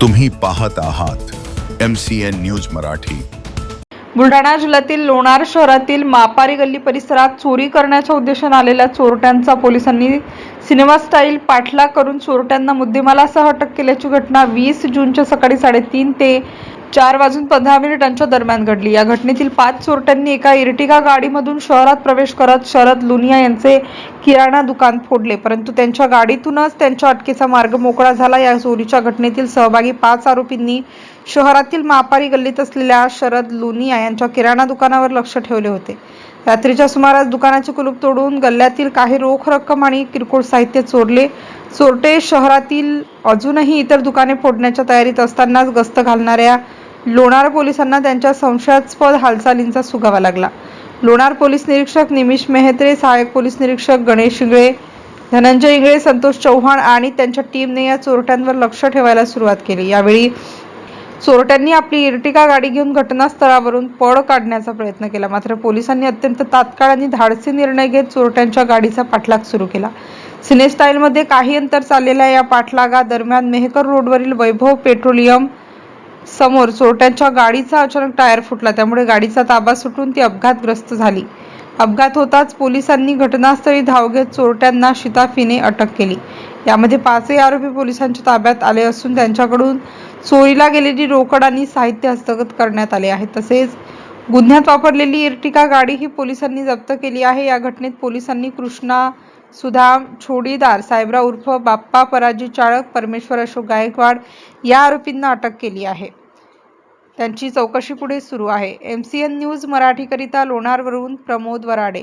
तुम्ही पाहत आहात M C N news Marathi. Buldhana जिल्ह्यातील लोणार शहरातील मापारी गल्ली परिसरात चोरी करण्याच्या उद्देशाने आलेल्या चोरट्यांचा पोलिसांनी सिनेमा स्टाईल पाठलाग करून चोरट्यांना मुद्देमालासह अटक केल्याची घटना वीस जूनच्या सकाळी साडेतीन ते चार वाजून पंधरा मिनिटांच्या दरम्यान घडली. या घटनेतील पाच चोरट्यांनी एका इर्टिगा गाडीमधून शहरात प्रवेश करत शरद लुनिया यांचे किराणा दुकान फोडले. परंतु त्यांच्या गाडीतूनच त्यांच्या अटकेचा मार्ग मोकळा झाला. या चोरीच्या घटनेतील सहभागी पाच आरोपींनी शहरातील मापारी गल्लीत असलेल्या शरद लुनिया यांच्या किराणा दुकानावर लक्ष ठेवले होते. रात्रीच्या सुमारास दुकानाचे कुलूप तोडून गल्ल्यातील काही रोख रक्कम आणि किरकोळ साहित्य चोरले. चोरटे शहरातील अजूनही इतर दुकाने फोडण्याच्या तयारीत असतानाच गस्त घालणाऱ्या लोणार पोलिसांना त्यांच्या संशयास्पद हालचालींचा सुगावा लागला. लोणार पोलीस निरीक्षक निमिष मेहत्रे सहाय्यक पोलीस निरीक्षक गणेश इंगळे धनंजय इंगळे संतोष चव्हाण आणि त्यांच्या टीमने या चोरट्यांवर लक्ष ठेवायला सुरुवात केली. यावेळी चोरट्यांनी आपली इर्टिका गाडी घेऊन घटनास्थळावरून पळ काढण्याचा प्रयत्न केला. मात्र पोलिसांनी अत्यंत तात्काळ आणि धाडसी निर्णय घेत चोरट्यांच्या गाडीचा पाठलाग सुरू केला. सिनेस्टाईलमध्ये काही अंतर चाललेल्या या पाठलागादरम्यान मेहकर रोडवरील वैभव पेट्रोलियम समोर चोरट्यांच्या गाडीचा अचानक टायर फुटला. त्यामुळे गाडीचा ताबा सुटून ती अपघातग्रस्त झाली. अपघात होताच पोलिसांनी घटनास्थळी धाव घेत चोरट्यांना शिताफीने अटक केली. यामध्ये पाचही आरोपी पोलिसांच्या ताब्यात आले असून त्यांच्याकडून चोरीला गेलेली रोकड आणि साहित्य हस्तगत करण्यात आले आहे. तसेच गुन्ह्यात वापरलेली इर्टिका गाडीही पोलिसांनी जप्त केली आहे. या घटनेत पोलिसांनी कृष्णा सुधाम छोडीदार साहेबराव उर्फ बाप्पा पराजी चाळक परमेश्वर अशोक गायकवाड या आरोपींना अटक केली आहे. त्यांची चौकशी पुढे सुरू आहे. एम सी एन न्यूज मराठीकरिता लोणारवरून प्रमोद वराडे.